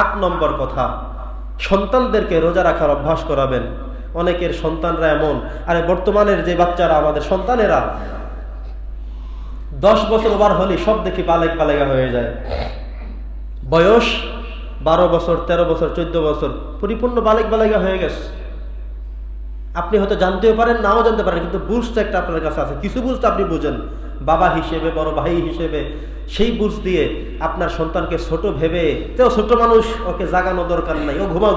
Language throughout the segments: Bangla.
আট নম্বর কথা। সন্তানদেরকে রোজা রাখার অভ্যাস করাবেন। অনেকের সন্তানরা এমন। আরে বর্তমানের যে বাচ্চারা, আমাদের সন্তানেরা, দশ বছর ওভার হলে সব দেখি বালেক বালেগা হয়ে যায়। বয়স বারো বছর, তেরো বছর, চোদ্দ বছর, পরিপূর্ণ বালেক বালেগা হয়ে গেছে। আপনি হয়তো জানতেও পারেন, নাও জানতে পারেন, কিন্তু বুঝ তো একটা আপনার কাছে আছে। কিছু বুঝতে আপনি বুঝেন। বাবা হিসেবে, বড় ভাই হিসেবে, সেই বুঝ দিয়ে আপনার সন্তানকে ছোট ভেবে, তেও ছোট মানুষ, ওকে জাগানো দরকার নাই, ও ঘুমাও।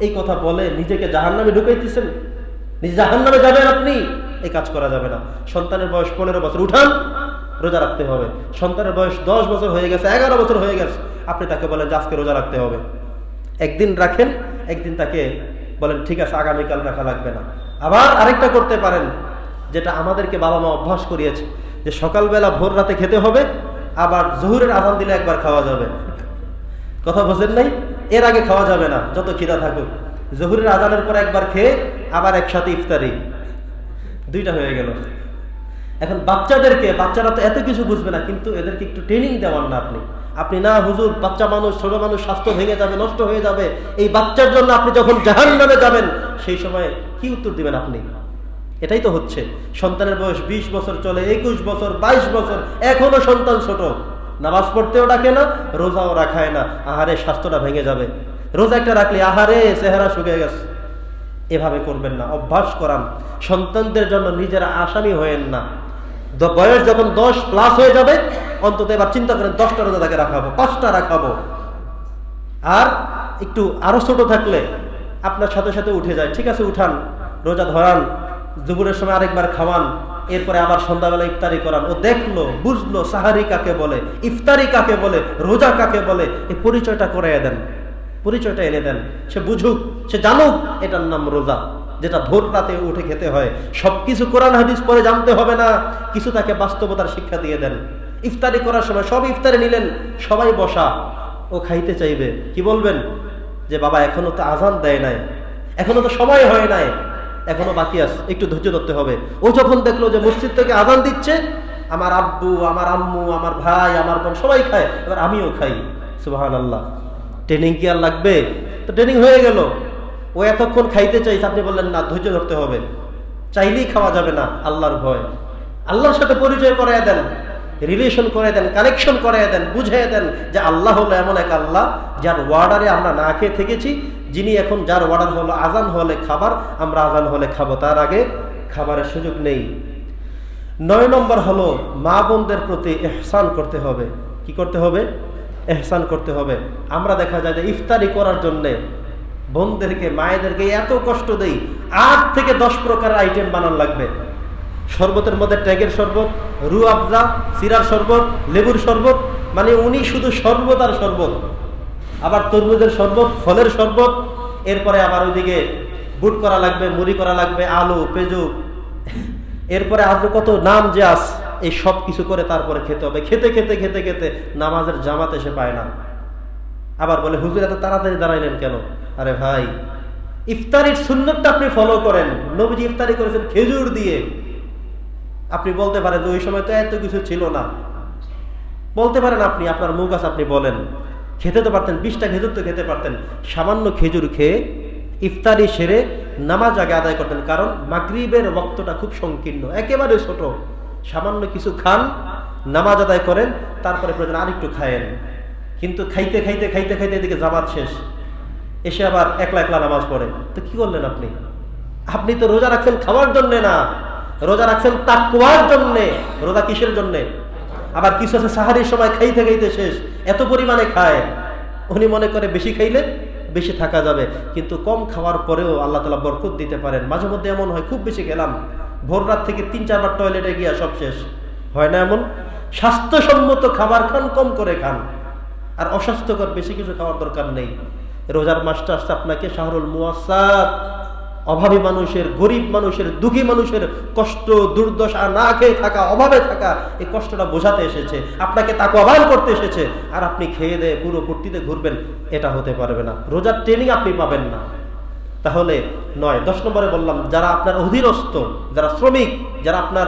এই কথা বলে নিজেকে জাহান নামে ঢুকাইতেছেন। নিজে জাহান নামে যাবেন আপনি, এই কাজ করা যাবে না। সন্তানের বয়স পনেরো বছর, উঠান, রোজা রাখতে হবে। সন্তানের বয়স দশ বছর হয়ে গেছে, এগারো বছর হয়ে গেছে। আপনি তাকে বলেন যে আজকে রোজা রাখতে হবে। একদিন রাখেন, একদিন তাকে বলেন, ঠিক আছে, আগামীকাল রাখা লাগবে না। আবার আরেকটা করতে পারেন। যেটা আমাদেরকে বাবা মা অভ্যাস করিয়েছে, যে সকালবেলা ভোর রাতে খেতে হবে, আবার জহুরের আজান দিলে একবার খাওয়া যাবে। কথা বোঝেন নাই? এর আগে খাওয়া যাবে না, যত খিদা থাকুক। জহুরের আজানের পর একবার খেয়ে, আবার একসাথে ইফতারি। দুইটা হয়ে গেল। এখন বাচ্চাদেরকে, বাচ্চারা তো এত কিছু বুঝবে না, কিন্তু এদেরকে একটু ট্রেনিং দেওয়ার না আপনি। আপনি না, হুজুর, বাচ্চা মানুষ, ছোট মানুষ, স্বাস্থ্য ভেঙে যাবে, নষ্ট হয়ে যাবে, এই বাচ্চার জন্য আপনি যখন জাহান নামে যাবেন, সেই সময় কি উত্তর দিবেন আপনি? এটাই তো হচ্ছে। সন্তানের বয়স বিশ বছর চলে, একুশ বছর, বাইশ বছর, এখনও সন্তান ছোট। নামাজ পড়তেও ডাকে না, রোজাও রাখায় না, আহারে স্বাস্থ্যটা ভেঙে যাবে। রোজা একটা রাখলে আহারে চেহারা শুকিয়ে গেছে। এভাবে করবেন না, অভ্যাস করান। সন্তানদের জন্য নিজেরা আসামি হয়েন না। বয়স যখন দশ প্লাস হয়ে যাবে, অন্তত এবার চিন্তা করেন, দশটা রোজা তাকে রাখাবো, পাঁচটা রাখাবো। আর একটু আরও ছোট থাকলে আপনার সাথে সাথে উঠে যায়, ঠিক আছে, উঠান, রোজা ধরান। দুপুরের সময় আরেকবার খাওয়ান, এরপরে আবার সন্ধ্যাবেলা ইফতারি করান। ও দেখল, বুঝলো, সাহারি কাকে বলে, ইফতারি কাকে বলে, রোজা কাকে বলে এই পরিচয়টা করে দেন। পরিচয়টা এনে দেন। সে বুঝুক, সে জানুক, এটার নাম রোজা, যেটা ভোর রাতে উঠে খেতে হয়। সবকিছু কোরআন হাদিস পরে জানতে হবে না, কিছু তাকে বাস্তবতার শিক্ষা দিয়ে দেন। ইফতারি করার সময় সব ইফতারি নিলেন, সবাই বসা। ও খাইতে চাইবে, কি বলবেন? যে বাবা, এখনও তো আজান দেয় নাই, এখনও তো সময় হয় নাই। এখনও বাকি আছে, একটু ধৈর্য ধরতে হবে। ও যখন দেখল যে মসজিদ থেকে আজান দিচ্ছে, আমার আব্বু, আমার আম্মু, আমার ভাই, আমার বোন সবাই খায়, এবার আমিও খাই। সুবাহান আল্লাহ ট্রেনিং কি আর লাগবে? তো ট্রেনিং হয়ে গেল। ও এতক্ষণ খাইতে চাইছে, আপনি বললেন, না, ধৈর্য ধরতে হবে। চাইলেই খাওয়া যাবে না, আল্লাহর ভয়। আল্লাহর সাথে পরিচয় করায় দেন। রিলেশন করে দেন কানেকশন করে দেন, বুঝিয়ে দেন যে আল্লাহ হলো এমন এক আল্লাহ যার ওয়ার্ডারে আমরা না খেয়ে থেকেছি, যিনি এখন যার ওয়ার্ডার হলো আজান হলে খাবার, আমরা আজান হলে খাব। তার আগে খাবারের সুযোগ নেই। নয় নম্বর হলো মা বোনদের প্রতি এহসান করতে হবে। কি করতে হবে? এহসান করতে হবে। আমরা দেখা যায় যে ইফতারি করার জন্যে বোনদেরকে, মায়েদেরকে এত কষ্ট দেই, আট থেকে দশ প্রকার আইটেম বানান লাগবে। শরবতের মধ্যে ট্যাগের শরবত, রু আফজা, সিরার শরবত, লেবুর শরবত মানে উনি শুধু শরবত আর শরবত। আবার তরমুজের শরবত, ফলের শরবত, এরপরে আবার ওইদিকে বুট করা লাগবে, মুড়ি করা লাগবে, আলু পেঁজু এরপরে আরও কত নাম যে আস, এই সব কিছু করে তারপরে খেতে হবে। খেতে খেতে খেতে খেতে নামাজের জামাত এসে পায় না। আবার বলে, হুজুর, এত তাড়াতাড়ি দাঁড়াইলেন কেন? আরে ভাই, ইফতারির সুন্নতটা আপনি ফলো করেন। নবীজি ইফতারি করেছেন খেজুর দিয়ে। আপনি বলতে পারেন ওই সময় তো এত কিছু ছিল না। বলতে পারেন আপনি, আপনার মুখ আছে, আপনি বলেন। খেতে তো পারতেন, বিশটা খেজুর তো খেতে পারতেন। সামান্য খেজুর খেয়ে ইফতারি সেরে নামাজ আগে আদায় করতেন, কারণ মাগরিবের বক্তটা খুব সংকীর্ণ, একেবারে ছোট। সামান্য কিছু খান, নামাজ আদায় করেন, তারপরে প্রয়োজন আরেকটু খায়েন। কিন্তু খাইতে খাইতে খাইতে খাইতে এদিকে জামাত শেষ। এসে আবার একলা একলা নামাজ পড়ে। তো কি করলেন আপনি? আপনি তো রোজা রাখছেন খাওয়ার জন্যে না। রোজা রাখছেন তাকুয়ার জন্যে, রোজা কিসের জন্যে? আবার কিছু আছে সাহারির সময় খাইতে খাইতে শেষ, এত পরিমাণে খায়। উনি মনে করে বেশি খাইলে বেশি থাকা যাবে। কিন্তু কম খাওয়ার পরেও আল্লাহ তালা বরকত দিতে পারেন। মাঝে মধ্যে এমন হয়, খুব বেশি গেলাম ভোর রাত থেকে তিন, চারবার টয়লেটে গিয়া সব শেষ। হয় না এমন? স্বাস্থ্যসম্মত খাবার খান, কম করে খান। আর অস্বাস্থ্যকর বেশি কিছু খাওয়ার দরকার নেই। রোজার মাসটা আসছে আপনাকে শাহরুল মুয়াসাদ অভাবী মানুষের, গরিব মানুষের, দুঃখী মানুষের কষ্ট, দুর্দশা না খেয়ে থাকা, অভাবে থাকা, এই কষ্টটা বোঝাতে এসেছে। আপনাকে তাকে অবান করতে এসেছে। আর আপনি খেয়ে দিয়ে পুরো ফুর্তিতে ঘুরবেন, এটা হতে পারবে না। রোজার ট্রেনিং আপনি পাবেন না। তাহলে নয়, দশ নম্বরে বললাম, যারা আপনার অধীনস্থ, যারা শ্রমিক, যারা আপনার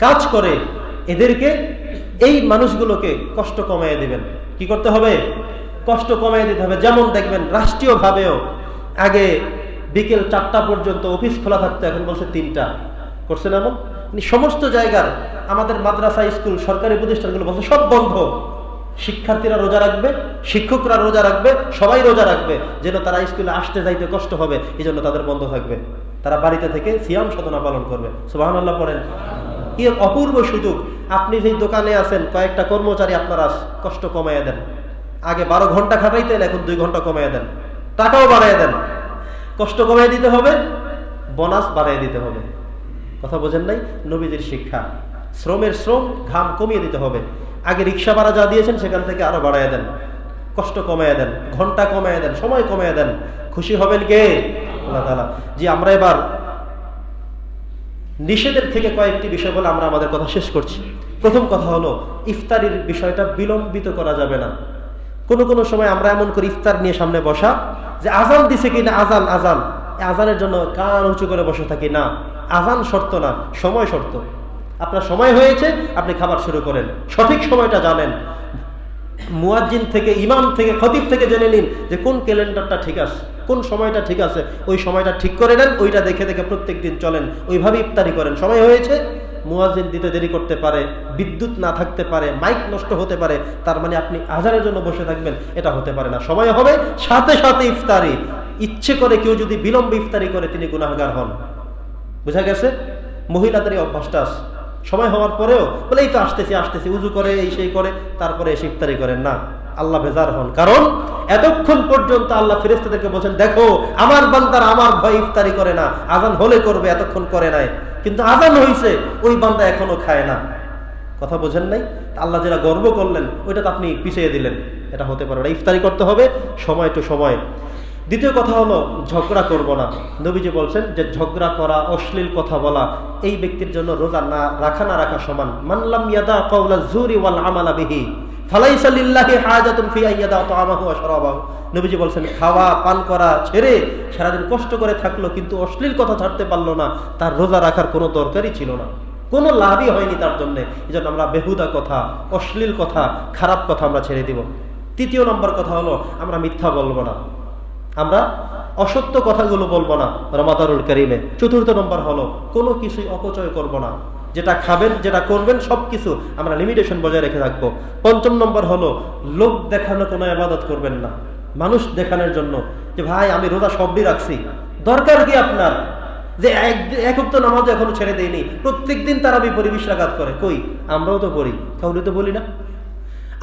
কাজ করে, এদেরকে এই মানুষগুলোকে কষ্ট কমাইয়ে দেবেন। কি করতে হবে? কষ্ট কমিয়ে দিতে হবে। যেমন দেখবেন, রাষ্ট্রীয়ভাবেও আগে বিকেল চারটা পর্যন্ত অফিস খোলা থাকতো, এখন বলছে তিনটা। করছেন এমন? মানে সমস্ত জায়গার আমাদের মাদ্রাসা, স্কুল, সরকারি প্রতিষ্ঠানগুলো বলছে সব বন্ধ। শিক্ষার্থীরা রোজা রাখবে, শিক্ষকরা রোজা রাখবে, সবাই রোজা রাখবে, যেন তারা স্কুলে আসতে যাইতে কষ্ট হবে এই জন্য তাদের বন্ধ থাকবে। তারা বাড়িতে থেকে সিয়াম সাধনা পালন করবে। সুবাহান আল্লাহ পড়েন। কি অপূর্ব সুযোগ। আপনি যেই দোকানে আছেন, কয়েকটা কর্মচারী আপনারা কষ্ট কমাইয়া দেন। আগে বারো ঘণ্টা খাটাইতেন, এখন দুই ঘণ্টা কমাইয়া দেন। টাকাও বাড়াইয়া দেন। কষ্ট কমাই দিতে হবে, বোনাস বাড়াই দিতে হবে। কথা বোঝেন নাই? নবীদের শিক্ষা। শ্রমের শ্রম ঘাম কমিয়ে দিতে হবে। আগে রিক্সা ভাড়া যা দিয়েছেন, সেখান থেকে আরও বাড়াইয়া দেন। কষ্ট কমাইয়া দেন, ঘণ্টা কমাইয়া দেন, সময় কমাইয়া দেন। খুশি হবেন কে? আল্লাহ জি, আমরা এবার নিষেধের থেকে কয়েকটি বিষয় বলে আমরা আমাদের কথা শেষ করছি। প্রথম কথা হলো, ইফতারির বিষয়টা বিলম্বিত করা যাবে না। কোনো কোনো সময় আমরা এমন করি ইফতার নিয়ে সামনে বসা যে আজান দিছে কি না আজান আজান আজানের জন্য কান উঁচু করে বসে থাকি, না। আজান শর্ত না, সময় শর্ত। আপনার সময় হয়েছে, আপনি খাবার শুরু করেন। সঠিক সময়টা জানেন। মুয়াজ্জিন থেকে, ইমাম থেকে, খতিব থেকে জেনে নিন যে কোন ক্যালেন্ডারটা ঠিক আছে কোন সময়টা ঠিক আছে। ওই সময়টা ঠিক করে নেন, ওইটা দেখে দেখে প্রত্যেক দিন চলেন। ওইভাবে ইফতারি করেন। সময় হয়েছে? মুয়াজ্জিন দিতে দেরি করতে পারে, বিদ্যুৎ না থাকতে পারে, মাইক নষ্ট হতে পারে, তার মানে আপনি আজানের জন্য বসে থাকবেন, এটা হতে পারে না। সময় হবে সাথে সাথে ইফতারি। ইচ্ছে করে কেউ যদি বিলম্ব ইফতারি করে, তিনি গুনাহগার হন। বুঝা গেছে? মহিলাদের এই অভ্যাসটা সময় হওয়ার পরেও, বলে, এই তো আসতেছি আসতেছি, উজু করে, এই সেই করে, তারপরে এসে ইফতারি করেন। না। আল্লাহ বেজার হন। কারণ এতক্ষণ পর্যন্ত আল্লাহ ফেরেস্তাদেরকে বলছেন, দেখো, আমার বান্দার আমার ভয় ইফতারি করে না, আজান হলে করবে, এতক্ষণ করে নাই। কিন্তু আজান হইছে, ওই বান্দা এখনও খায় না। কথা বোঝেন নাই? আল্লাহ যেটা গর্ব করলেন, ওইটা তো আপনি পিছিয়ে দিলেন। এটা হতে পারে ইফতারি করতে হবে, সময় টু সময়। দ্বিতীয় কথা হলো, ঝগড়া করব না। নবীজি বলছেন যে, ঝগড়া করা, অশ্লীল কথা বলা, এই ব্যক্তির জন্য রোজা না, রাখা না রাখা সমান। মানলাম ইয়াদা কাউলা জুরি ওয়াল আমালা বিহি। ফালাইসা লিল্লাহি হাজাতুন নবীজি বলছেন, খাওয়া, পান করা ছেড়ে সারাদিন কষ্ট করে থাকল, কিন্তু অশ্লীল কথা ছাড়তে পারল না। তার রোজা রাখার কোনো দরকারই ছিল না। কোনো লাভই হয়নি তার জন্য। এই জন্য আমরা বেহুদা কথা, অশ্লীল কথা, খারাপ কথা আমরা ছেড়ে দিব। তৃতীয় নম্বর কথা হলো, আমরা মিথ্যা বলব না। আমরা অসত্য কথাগুলো বলব না রমাদারুল করিমে। চতুর্থ নম্বর হলো, কোনো কিছুই অপচয় করব না। যেটা খাবেন, যেটা করবেন সব কিছু আমরা লিমিটেশন বজায় রেখে থাকব পঞ্চম নম্বর হলো, লোক দেখানো কোনো আবাদত করবেন না। মানুষ দেখানোর জন্য যে, ভাই, আমি রোজা সবই রাখছি। দরকার কি আপনার? যে, এক তো নামাজ এখনও ছেড়ে দেয়নি। প্রত্যেক দিন তারা বিপরি বিশ্বাঘাত করে। কই? আমরাও তো পড়ি। কাউরে তো বলি না।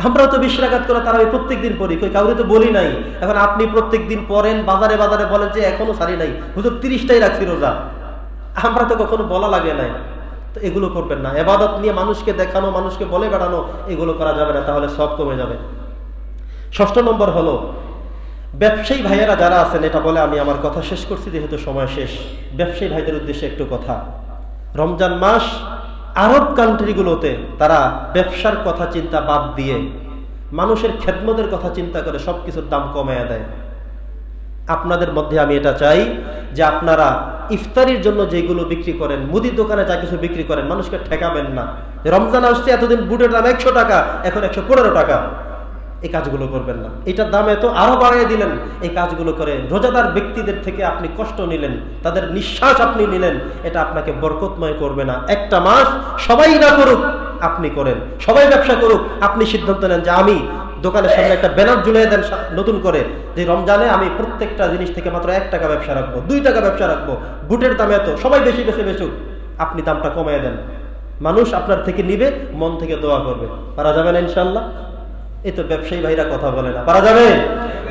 আমরাও তো বিশ্বাঘাত করে তারা প্রত্যেক দিন পড়ি। কই, কাউরে তো বলি নাই। এখন আপনি প্রত্যেক দিন পড়েন, বাজারে বাজারে বলেন যে, এখনও সারি নাই। হুজুর, তিরিশটাই রাখছি রোজা। আমরা তো কখনো বলা লাগে নাই। তো এগুলো করবেন না। এবাদত নিয়ে মানুষকে দেখানো, মানুষকে বলে বেড়ানো, এগুলো করা যাবে না, তাহলে সব কমে যাবে। ষষ্ঠ নম্বর হলো, ব্যবসায়ী ভাইয়েরা যারা আছেন, এটা বলে আমি আমার কথা শেষ করছি, যেহেতু সময় শেষ। ব্যবসায়ী ভাইদের উদ্দেশ্যে একটু কথা। রমজান মাস আরব কান্ট্রিগুলোতে তারা ব্যবসার কথা চিন্তা বাদ দিয়ে, মানুষের খেদমতের কথা চিন্তা করে সব কিছুর দাম কমায় দেয়। আপনাদের মধ্যে আমি এটা চাই যে আপনারা ইফতারির জন্য যেগুলো বিক্রি করেন, মুদির দোকানে যা কিছু বিক্রি করেন, মানুষকে ঠেকাবেন না। রমজান আসছে, এতদিন বুটের দাম একশো টাকা, এখন একশো পনেরো টাকা। এই কাজগুলো করবেন না। এটার দাম এত আরও বাড়িয়ে দিলেন। এই কাজগুলো করে রোজাদার ব্যক্তিদের থেকে আপনি কষ্ট নিলেন, তাদের নিঃশ্বাস আপনি নিলেন, এটা আপনাকে বরকতময় করবে না। একটা মাস সবাই না করুক, আপনি করেন। সবাই ব্যবসা করুক, আপনি সিদ্ধান্ত নেন যে আমি দোকানের সামনে একটা ব্যানার ঝুলিয়ে দেন নতুন করে, যে রমজানে আমি প্রত্যেকটা জিনিস থেকে মাত্র এক টাকা ব্যবসা রাখব, দুই টাকা ব্যবসা রাখব। বুটের দাম এত, সবাই বেশি বেশি বেচুক আপনি দামটা কমিয়ে দেন। মানুষ আপনার থেকে নিবে, মন থেকে দোয়া করবে। পারা যাবে না ইনশাল্লাহ এই তো ব্যবসায়ী ভাইরা কথা বলে না। পারা যাবে?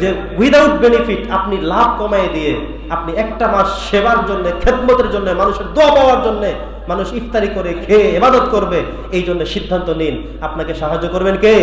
যে উইদাউট বেনিফিট আপনি লাভ কমাই দিয়ে আপনি একটা মাস সেবার জন্য, খেদমতের জন্য, মানুষের দোয়া পাওয়ার জন্য মানুষ ইফতারি করে খেয়ে এবাদত করবে, এই জন্য সিদ্ধান্ত নিন। আপনাকে সাহায্য করবেন কে?